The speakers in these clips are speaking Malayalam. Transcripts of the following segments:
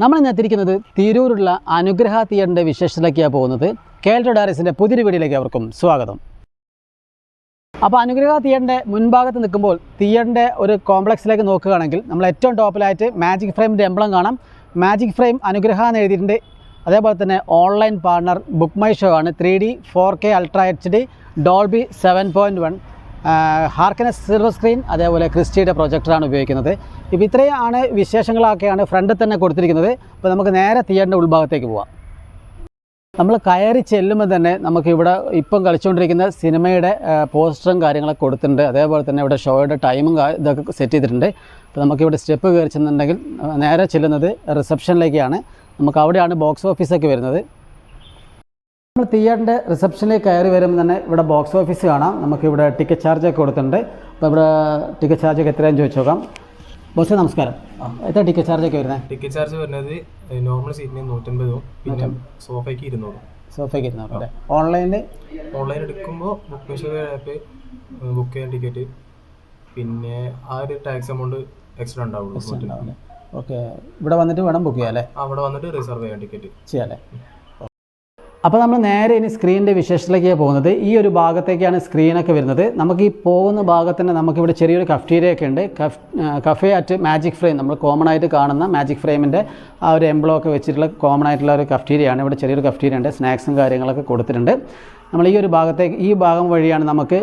നമ്മൾ ഇന്ന് എത്തിയിരിക്കുന്നത് തിരൂരുള്ള അനുഗ്രഹ തിയേറ്ററിന്റെ വിശേഷത്തിലേക്കാണ് പോകുന്നത്. കേരള ഡയറീസിന്റെ പുതിയൊരു വീഡിയോയിലേക്ക് അവർക്കും സ്വാഗതം. അപ്പോൾ അനുഗ്രഹ തിയേറ്ററിന്റെ മുൻഭാഗത്ത് നിൽക്കുമ്പോൾ തിയേറ്ററിന്റെ ഒരു കോംപ്ലക്സിലേക്ക് നോക്കുകയാണെങ്കിൽ നമ്മൾ ഏറ്റവും ടോപ്പിലായിട്ട് മാജിക് ഫ്രെയിമിന്റെ എംബ്ലം കാണാം. മാജിക് ഫ്രെയിം അനുഗ്രഹ എന്ന് എഴുതിയിട്ടുണ്ട്. അതേപോലെ തന്നെ online partner book my show ആണ്. Three D four K ultra H D Dolby seven point one Harkness silver screen അതേപോലെ ക്രിസ്റ്റിയുടെ പ്രൊജക്ടറാണ് ഉപയോഗിക്കുന്നത്. ഇപ്പോൾ ഇത്രയാണ് വിശേഷങ്ങളൊക്കെയാണ് ഫ്രണ്ടിൽ തന്നെ കൊടുത്തിരിക്കുന്നത്. അപ്പോൾ നമുക്ക് നേരെ തിയേറ്ററിന്റെ ഉൾഭാഗത്തേക്ക് പോവാം. നമ്മൾ കയറി ചെല്ലുമ്പോൾ തന്നെ നമുക്ക് ഇവിടെ ഇപ്പം കളിച്ചുകൊണ്ടിരിക്കുന്ന സിനിമയുടെ പോസ്റ്ററും കാര്യങ്ങളൊക്കെ കൊടുത്തിട്ടുണ്ട്. അതേപോലെ തന്നെ ഇവിടെ ഷോയുടെ ടൈമും ഇതൊക്കെ സെറ്റ് ചെയ്തിട്ടുണ്ട്. അപ്പോൾ നമുക്കിവിടെ സ്റ്റെപ്പ് കയറി ചെന്നുണ്ടെങ്കിൽ നേരെ ചെല്ലുന്നത് റിസപ്ഷനിലേക്കാണ് നമുക്ക് അവിടെയാണ് ബോക്സ് ഓഫീസൊക്കെ വരുന്നത്. നമ്മൾ തിയേറ്ററിന്റെ റിസപ്ഷനിലേക്ക് കയറി വരുമ്പോൾ തന്നെ ഇവിടെ ബോക്സ് ഓഫീസ് കാണാം. നമുക്ക് ഇവിടെ ടിക്കറ്റ് ചാർജ് ഒക്കെ കൊടുത്തിട്ടുണ്ട്. അപ്പോൾ ഇവിടെ ടിക്കറ്റ് ചാർജൊക്കെ എത്രയാണെന്ന് ചോദിച്ചു നോക്കാം. ബോസ് നമസ്കാരം. എത്ര ടിക്കറ്റ് ചാർജ് ഒക്കെ വരുന്നത് ടിക്കറ്റ് ചാർജ് വരുന്നത് നോർമൽ സീറ്റിന് നൂറ്റമ്പതും പിന്നെ സോഫയ്ക്ക് ഇരുന്നൂറും. സോഫയ്ക്ക് ഇരുന്നൂറ് അല്ലേ? ഓൺലൈനിൽ ഓൺലൈൻ എടുക്കുമ്പോൾ book my show app book ചെയ്യാൻ ടിക്കറ്റ് പിന്നെ ആ ഒരു ടാക്സ് എമൗണ്ട് എക്സ്ട്രാ ഉണ്ടാവുള്ളൂ. ഓക്കെ. ഇവിടെ വന്നിട്ട് വേണം ബുക്ക് ചെയ്യാം അല്ലേ? അവിടെ വന്നിട്ട് റിസർവ് ചെയ്യാം ടിക്കറ്റ് ചെയ്യാം അല്ലേ? അപ്പോൾ നമ്മൾ നേരെ ഇനി സ്ക്രീനിന്റെ വിശേഷത്തിലേക്കാണ് പോകുന്നത്. ഈ ഒരു ഭാഗത്തേക്കാണ് സ്ക്രീനൊക്കെ വരുന്നത്. നമുക്ക് ഈ പോകുന്ന ഭാഗത്തിന് നമുക്കിവിടെ ചെറിയൊരു കഫ്റ്റീരിയ ഒക്കെ ഉണ്ട്. കഫ് കഫേ അറ്റ് മാജിക് ഫ്രെയിം നമ്മൾ കോമൺ ആയിട്ട് കാണുന്ന മാജിക് ഫ്രെയിമിന്റെ ആ ഒരു എംബ്ലോ ഒക്കെ വെച്ചിട്ടുള്ള കോമൺ ആയിട്ടുള്ള ഒരു കഫ്റ്റീരിയ ആണ്. ഇവിടെ ചെറിയൊരു കഫ്റ്റീരിയ ഉണ്ട്. സ്നാക്സും കാര്യങ്ങളൊക്കെ കൊടുത്തിട്ടുണ്ട്. നമ്മൾ ഈ ഒരു ഭാഗത്തേക്ക് ഈ ഭാഗം വഴിയാണ് നമുക്ക്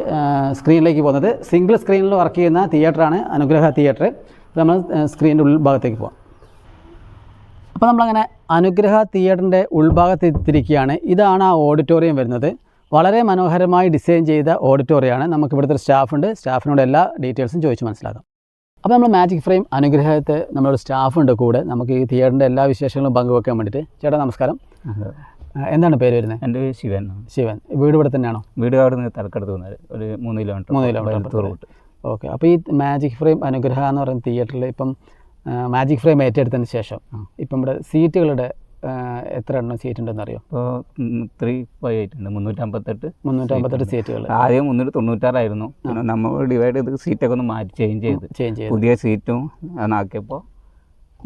സ്ക്രീനിലേക്ക് പോകുന്നത്. സിംഗിൾ സ്ക്രീനിൽ വർക്ക് ചെയ്യുന്ന തിയേറ്ററാണ് അനുഗ്രഹ തിയേറ്റർ നമ്മൾ സ്ക്രീനിന്റെ ഉൾഭാഗത്തേക്ക് പോകാം അപ്പോൾ നമ്മളങ്ങനെ അനുഗ്രഹ തിയേറ്ററിന്റെ ഉൾഭാഗത്ത് എത്തിയിരിക്കുകയാണ്. ഇതാണ് ആ ഓഡിറ്റോറിയം വരുന്നത്. വളരെ മനോഹരമായി ഡിസൈൻ ചെയ്ത ഓഡിറ്റോറിയമാണ് നമുക്ക് ഇവിടുത്തെ ഒരു സ്റ്റാഫുണ്ട് സ്റ്റാഫിനോട് എല്ലാ ഡീറ്റെയിൽസും ചോദിച്ച് മനസ്സിലാക്കാം. അപ്പോൾ നമ്മൾ മാജിക് ഫ്രെയിം അനുഗ്രഹത്തെ നമ്മളൊരു സ്റ്റാഫുണ്ട് കൂടെ. നമുക്ക് ഈ തിയേറ്ററിന്റെ എല്ലാ വിശേഷങ്ങളും പങ്കുവെക്കാൻ വേണ്ടിയിട്ട്. ചേട്ടാ നമസ്കാരം. എന്താണ് പേര് വരുന്നത് എന്റെ പേര് ശിവൻ ശിവൻ. വീട് ഇവിടെ തന്നെയാണോ? വീട് അവിടെ നിന്ന് തലക്കടുത്ത് വന്നത്. ഒരു മൂന്ന് കിലോമീറ്റർ മൂന്ന് കിലോമീറ്റർ റൂട്ട് ഓക്കെ. അപ്പോൾ ഈ മാജിക് ഫ്രെയിം അനുഗ്രഹ എന്ന് പറയുന്ന തിയേറ്ററിൽ ഇപ്പം മാജിക് ഫ്രെയിം ഏറ്റെടുത്തതിന് ശേഷം ഇപ്പം ഇവിടെ സീറ്റുകളുടെ എത്ര എണ്ണം സീറ്റ് ഉണ്ടെന്ന് അറിയോ ഇപ്പോൾ ത്രീ ഫൈവ് എയ്റ്റ് ഉണ്ട് മുന്നൂറ്റമ്പത്തെട്ട് മുന്നൂറ്റമ്പത്തെട്ട് സീറ്റുകൾ ആദ്യം മുന്നൂറ്റി തൊണ്ണൂറ്റാറായിരുന്നു നമ്മൾ ഡിവൈഡ് ചെയ്ത് സീറ്റൊക്കെ ഒന്ന് മാറ്റി ചേഞ്ച് ചെയ്ത്. ചേഞ്ച് ചെയ്ത്. പുതിയ സീറ്റും ആക്കിയപ്പോൾ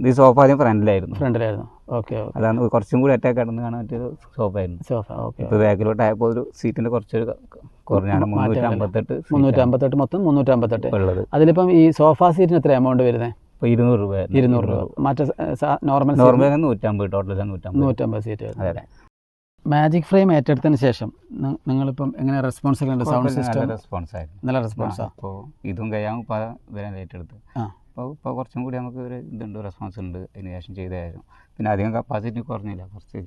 ഈ സോഫ ആദ്യം ഫ്രണ്ടിലായിരുന്നു ഫ്രണ്ടിലായിരുന്നു. ഓക്കെ അതാണ് കുറച്ചും കൂടി അറ്റാക്ക് കിടന്ന് കാണാൻ പറ്റിയൊരു സോഫ ആയിരുന്നു. സോഫ ഓക്കെ ഇപ്പോൾ ബാക്കിലോട്ട് ആയപ്പോൾ ഒരു സീറ്റിന്റെ കുറച്ചൊരു കുറഞ്ഞാണ്. മുന്നൂറ്റി അമ്പത്തെട്ട് മുന്നൂറ്റമ്പത്തെട്ട് മൊത്തം മുന്നൂറ്റമ്പത്തെട്ട്. ഉള്ളത്. അതിലിപ്പം ഈ സോഫ സീറ്റിന് എത്ര എമൗണ്ട് വരുന്നത് ഇപ്പോൾ ഇരുന്നൂറ് രൂപ ഇരുന്നൂറ് രൂപ. മറ്റേ നോർമൽ നോർമൽ നൂറ്റമ്പത് ടോട്ടൽ നൂറ്റമ്പത്. നൂറ്റമ്പത് സീറ്റ് അതെ അതെ. മാജിക് ഫ്രെയിം ഏറ്റെടുത്തതിന് ശേഷം നിങ്ങളിപ്പം എങ്ങനെ റെസ്പോൺസ് ഒക്കെ ഉണ്ട്? സൗണ്ട് നല്ല സിസ്റ്റം റെസ്പോൺസ് ആയിരുന്നു. നല്ല റെസ്പോൺസാണ് അപ്പോൾ ഇതും കഴിയാൻ ഇപ്പോൾ ഏറ്റെടുത്ത്. ആ. അപ്പോൾ ഇപ്പോൾ കുറച്ചും കൂടി നമുക്ക് ഒരു ഇതുണ്ട് റെസ്പോൺസ് ഉണ്ട്. അതിന് ശേഷം ചെയ്തായിരുന്നു. പിന്നെ അധികം കപ്പാസിറ്റി കുറഞ്ഞില്ല കുറച്ച്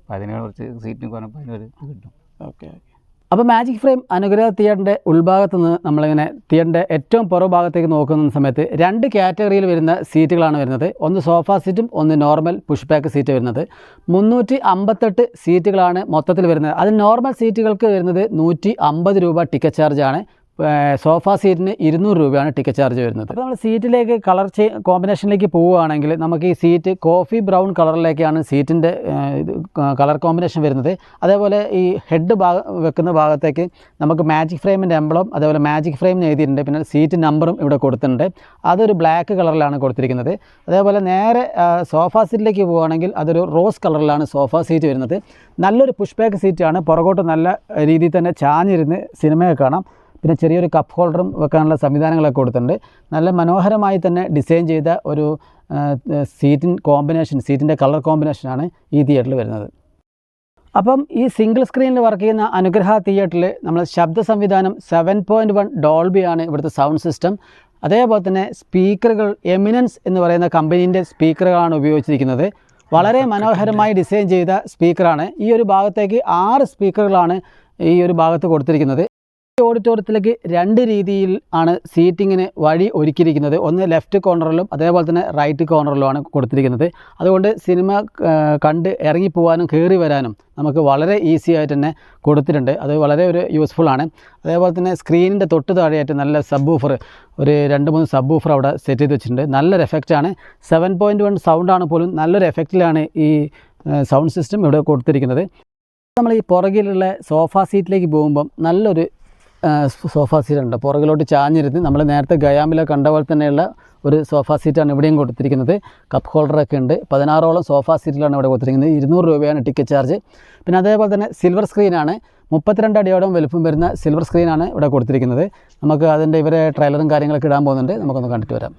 അപ്പോൾ അതിന് കുറച്ച് സീറ്റിന് കുറഞ്ഞപ്പോൾ അതിനൊരു കിട്ടും. Okay okay. അപ്പോൾ മാജിക് ഫ്രെയിം അനുഗ്രഹ തിയേറ്ററിന്റെ ഉൾഭാഗത്ത് നിന്ന് നമ്മളിങ്ങനെ തിയേറ്ററിന്റെ ഏറ്റവും പുറം ഭാഗത്തേക്ക് നോക്കുന്ന സമയത്ത് രണ്ട് കാറ്റഗറിയിൽ വരുന്ന സീറ്റുകളാണ് വരുന്നത്. ഒന്ന് സോഫ സീറ്റും ഒന്ന് നോർമൽ പുഷ് ബാക്ക് സീറ്റ് വരുന്നത്. മുന്നൂറ്റി അമ്പത്തെട്ട് സീറ്റുകളാണ് മൊത്തത്തിൽ വരുന്നത്. അതിൽ നോർമൽ സീറ്റുകൾക്ക് വരുന്നത് നൂറ്റി അമ്പത് രൂപ ടിക്കറ്റ് ചാർജാണ് സോഫ സീറ്റിന് ഇരുന്നൂറ് രൂപയാണ് ടിക്കറ്റ് ചാർജ് വരുന്നത്. അപ്പോൾ നമ്മൾ സീറ്റിലേക്ക് കളർ ചേ കോമ്പിനേഷനിലേക്ക് പോവുകയാണെങ്കിൽ നമുക്ക് ഈ സീറ്റ് കോഫി ബ്രൗൺ കളറിലേക്കാണ് സീറ്റിന്റെ കളർ കോമ്പിനേഷൻ വരുന്നത്. അതേപോലെ ഈ ഹെഡ് ഭാഗ വെക്കുന്ന ഭാഗത്തേക്ക് നമുക്ക് മാജിക് ഫ്രെയിമിന്റെ എംബ്ലം അതേപോലെ മാജിക് ഫ്രെയിം എഴുതിയിട്ടുണ്ട്. പിന്നെ സീറ്റ് നമ്പറും ഇവിടെ കൊടുത്തിട്ടുണ്ട്. അതൊരു ബ്ലാക്ക് കളറിലാണ് കൊടുത്തിരിക്കുന്നത്. അതേപോലെ നേരെ സോഫ സീറ്റിലേക്ക് പോവുകയാണെങ്കിൽ അതൊരു റോസ് കളറിലാണ് സോഫ സീറ്റ് വരുന്നത്. നല്ലൊരു പുഷ് ബാക്ക് സീറ്റാണ് പുറകോട്ട് നല്ല രീതിയിൽ തന്നെ ചാഞ്ഞിരുന്ന് സിനിമയൊക്കെ കാണാം. പിന്നെ ചെറിയൊരു കപ്പ് ഹോൾഡറും വെക്കാനുള്ള സംവിധാനങ്ങളൊക്കെ കൊടുത്തിട്ടുണ്ട്. നല്ല മനോഹരമായി തന്നെ ഡിസൈൻ ചെയ്ത ഒരു സീറ്റിൻ കോമ്പിനേഷൻ സീറ്റിന്റെ കളർ കോമ്പിനേഷനാണ് ഈ തിയേറ്ററിൽ വരുന്നത്. അപ്പം ഈ സിംഗിൾ സ്ക്രീനിൽ വർക്ക് ചെയ്യുന്ന അനുഗ്രഹ തിയേറ്ററിൽ നമ്മൾ ശബ്ദ സംവിധാനം സെവൻ പോയിന്റ് വൺ ഡോൾബിയാണ് ഇവിടുത്തെ സൗണ്ട് സിസ്റ്റം അതേപോലെ തന്നെ സ്പീക്കറുകൾ എമിനൻസ് എന്ന് പറയുന്ന കമ്പനീന്റെ സ്പീക്കറുകളാണ് ഉപയോഗിച്ചിരിക്കുന്നത്. വളരെ മനോഹരമായി ഡിസൈൻ ചെയ്ത സ്പീക്കറാണ് ഈ ഒരു ഭാഗത്തേക്ക് ആറ് സ്പീക്കറുകളാണ് ഈ ഒരു ഭാഗത്ത് കൊടുത്തിരിക്കുന്നത്. ഓഡിറ്റോറിയത്തിലേക്ക് രണ്ട് രീതിയിൽ ആണ് സീറ്റിങ്ങിന് വഴി ഒരുക്കിയിരിക്കുന്നത്. ഒന്ന് ലെഫ്റ്റ് കോർണറിലും അതേപോലെ തന്നെ റൈറ്റ് കോർണറിലുമാണ് കൊടുത്തിരിക്കുന്നത്. അതുകൊണ്ട് സിനിമ കണ്ട് ഇറങ്ങിപ്പോവാനും കയറി വരാനും നമുക്ക് വളരെ ഈസി ആയിട്ട് തന്നെ കൊടുത്തിട്ടുണ്ട്. അത് വളരെ ഒരു യൂസ്ഫുൾ ആണ്. അതേപോലെ തന്നെ സ്ക്രീനിന്റെ തൊട്ട് താഴെയായിട്ട് നല്ല സബ് ഊഫർ ഒരു രണ്ട് മൂന്ന് സബ് ഊഫർ അവിടെ സെറ്റ് ചെയ്ത് വെച്ചിട്ടുണ്ട്. നല്ലൊരു എഫക്റ്റാണ് സെവൻ പോയിന്റ് വൺ ആണ് പോലും നല്ലൊരു എഫക്റ്റിലാണ് ഈ സൗണ്ട് സിസ്റ്റം ഇവിടെ കൊടുത്തിരിക്കുന്നത്. നമ്മൾ ഈ പുറകിലുള്ള സോഫ സീറ്റിലേക്ക് പോകുമ്പം നല്ലൊരു സോഫ സീറ്റ് ഉണ്ട് പുറകിലോട്ട് ചാഞ്ഞിരുന്ന് നമ്മൾ നേരത്തെ ഗയാമിലെ കണ്ട പോലെ തന്നെയുള്ള ഒരു സോഫ സീറ്റാണ് ഇവിടെയും കൊടുത്തിരിക്കുന്നത്. കപ്പ് ഹോൾഡറൊക്കെ ഉണ്ട്. പതിനാറോളം സോഫ സീറ്റിലാണ് ഇവിടെ കൊടുത്തിരിക്കുന്നത്. ഇരുന്നൂറ് രൂപയാണ് ടിക്കറ്റ് ചാർജ് പിന്നെ അതേപോലെ തന്നെ സിൽവർ സ്ക്രീനാണ് മുപ്പത്തിരണ്ട് അടിയോളം വലുപ്പം വരുന്ന സിൽവർ സ്ക്രീനാണ് ഇവിടെ കൊടുത്തിരിക്കുന്നത്. നമുക്ക് അതിന്റെ ഇവരെ ട്രെയിലറും കാര്യങ്ങളൊക്കെ ഇടാൻ പോകുന്നുണ്ട്. നമുക്കൊന്ന് കണ്ടിട്ട് വരാം.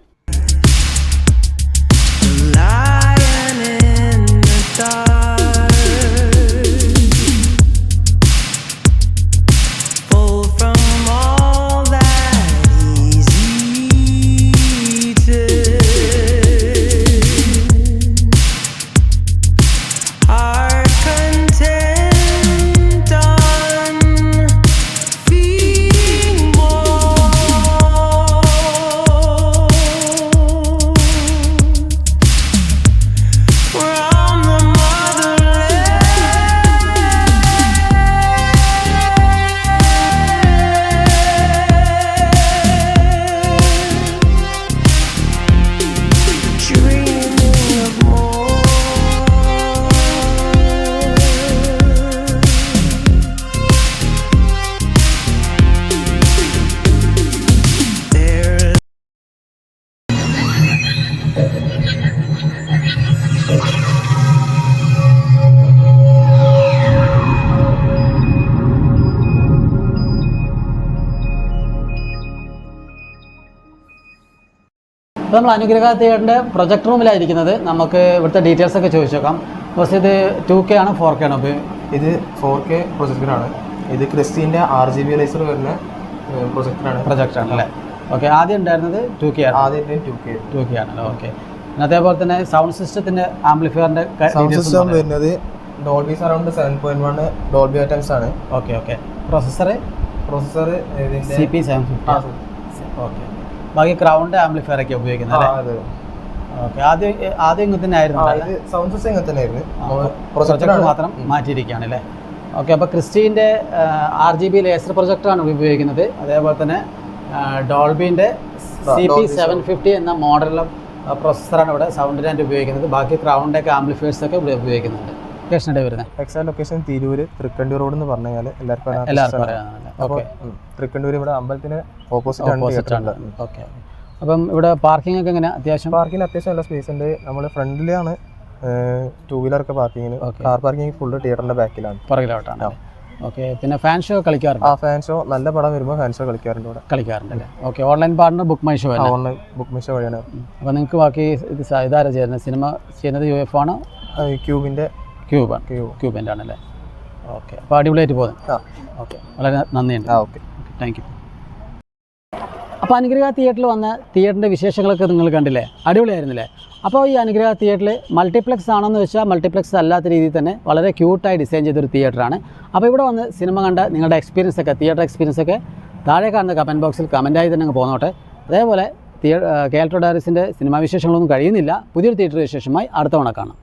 അപ്പോൾ നമ്മൾ അനുഗ്രഹ തിയേറ്ററിന്റെ പ്രൊജക്ട് റൂമിലായിരിക്കുന്നത് നമുക്ക് ഇവിടുത്തെ ഡീറ്റെയിൽസ് ഒക്കെ ചോദിച്ചേക്കാം. ബസ് ഇത് ടു കെ ആണ് ഫോർ കെ ആണ് ഇത് ഫോർ കെ പ്രൊജക്ടറാണ് ഇത് ക്രിസ്റ്റീന്റെ ആർ ജി ബി ലൈസർ വരുന്ന പ്രൊജക്ടറാണ് പ്രൊജക്ടറാണ് അല്ലേ? ഓക്കെ ആദ്യം ഉണ്ടായിരുന്നത് ടു കെ ആണ് ആദ്യം ടു കെ ടു കെ ആണല്ലോ ഓക്കെ അതേപോലെ തന്നെ സൗണ്ട് സിസ്റ്റത്തിന്റെ ആംപ്ലിഫയറിന്റെ സൗണ്ട് സിസ്റ്റം വരുന്നത് Dolby surround seven point one Dolby Atmos ആണ്. Okay okay processor processor C P seven fifty okay ബാക്കി ക്രൗണ്ട് ആംപ്ലിഫയർ ഒക്കെ ഉപയോഗിക്കുന്നത് അല്ലേ? ഓക്കെ ആദ്യം ആദ്യം ഇങ്ങനെ തന്നെ ആയിരുന്നു സൗണ്ട് സിസ്റ്റം ഇങ്ങനെ തന്നെയായിരുന്നു പ്രൊജക്ടർ മാത്രം മാറ്റിയിരിക്കുകയാണ് അല്ലേ? ഓക്കെ അപ്പോൾ ക്രിസ്റ്റീന്റെ ആർ ജി ബി ലേസർ പ്രൊജക്ടറാണ് ഉപയോഗിക്കുന്നത്. അതേപോലെ തന്നെ ഡോൾബിന്റെ സി പി സെവൻ ഫിഫ്റ്റി എന്ന മോഡലുള്ള പ്രൊസസ്സറാണ് ഇവിടെ സൗണ്ട് സൗണ്ടിനായിട്ട് ഉപയോഗിക്കുന്നത്. ബാക്കി ക്രൗണ്ടൊക്കെ ആംപ്ലിഫയേഴ്സ് ഒക്കെ ഇവിടെ ഉപയോഗിക്കുന്നുണ്ട്. ലൊക്കേഷനായിട്ട് വരുന്നത് exact location Tirur Thrikkandoor road എന്ന് പറഞ്ഞു കഴിഞ്ഞാൽ എല്ലാവർക്കും ഓക്കെ തൃക്കണ്ടൂർ ഇവിടെ അമ്പലത്തിന് ഓപ്പോസിറ്റ് ആണ്. ഓക്കെ അപ്പം ഇവിടെ പാർക്കിംഗ് ഒക്കെ എങ്ങനെ അത്യാവശ്യം? പാർക്കിംഗ് അത്യാവശ്യം നല്ല സ്പേസ് ഉണ്ട്. നമ്മൾ ഫ്രണ്ടിലാണ് ടൂ വീലർ ഒക്കെ പാർക്കിങ്ങിന് കാർ പാർക്കിംഗ് ഫുള്ള് തിയേറ്ററിന്റെ ബാക്കിലാണ് പുറകിലോട്ടാണ്. ഓക്കെ പിന്നെ ഫാൻ ഷോ കളിക്കാറുണ്ട്? ആ ഫാൻ ഷോ നല്ല പടം വരുമ്പോൾ ഫാൻ ഷോ കളിക്കാറുണ്ട് ഇവിടെ. കളിക്കാറുണ്ട് അല്ലേ? Okay online partner BookMyShow online BookMyShow വഴിയാണ്. അപ്പോൾ നിങ്ങൾക്ക് ബാക്കി ഇത് ഇതാരാ ചെയ്യുന്നത് സിനിമ ചെയ്യുന്നത് യു എഫ് ആണ് ക്യൂബിന്റെ ക്യൂബാണ് ക്യൂബ്. ക്യൂബിന്റെ ആണല്ലേ ഓക്കെ അപ്പോൾ അടിപൊളിയായിട്ട് പോകുന്നത് ആ. ഓക്കെ വളരെ നന്ദിയുണ്ട്. ആ ഓക്കെ താങ്ക് യു അപ്പോൾ അനുഗ്രഹ തിയേറ്ററിൽ വന്ന തിയേറ്ററിന്റെ വിശേഷങ്ങളൊക്കെ നിങ്ങൾ കണ്ടില്ലേ? അടിപൊളിയായിരുന്നില്ലേ? അപ്പോൾ ഈ അനുഗ്രഹ തിയേറ്ററിൽ മൾട്ടിപ്ലക്സ് ആണെന്ന് വെച്ചാൽ മൾട്ടിപ്ലക്സ് അല്ലാത്ത രീതിയിൽ തന്നെ വളരെ ക്യൂട്ടായി ഡിസൈൻ ചെയ്തൊരു തിയേറ്ററാണ് അപ്പോൾ ഇവിടെ വന്ന് സിനിമ കണ്ട നിങ്ങളുടെ എക്സ്പീരിയൻസ് ഒക്കെ തിയേറ്റർ എക്സ്പീരിയൻസ് ഒക്കെ താഴെ കാണുന്ന കമന്റ് ബോക്സിൽ കമന്റായി തന്നെ അങ്ങ് പോന്നോട്ടെ. അതേപോലെ തിയേ കേൾട്ടോ ഡയറീസിന്റെ സിനിമാ വിശേഷങ്ങളൊന്നും കഴിയുന്നില്ല. പുതിയൊരു തിയേറ്റർ വിശേഷമായി അടുത്ത തവണ കാണാം.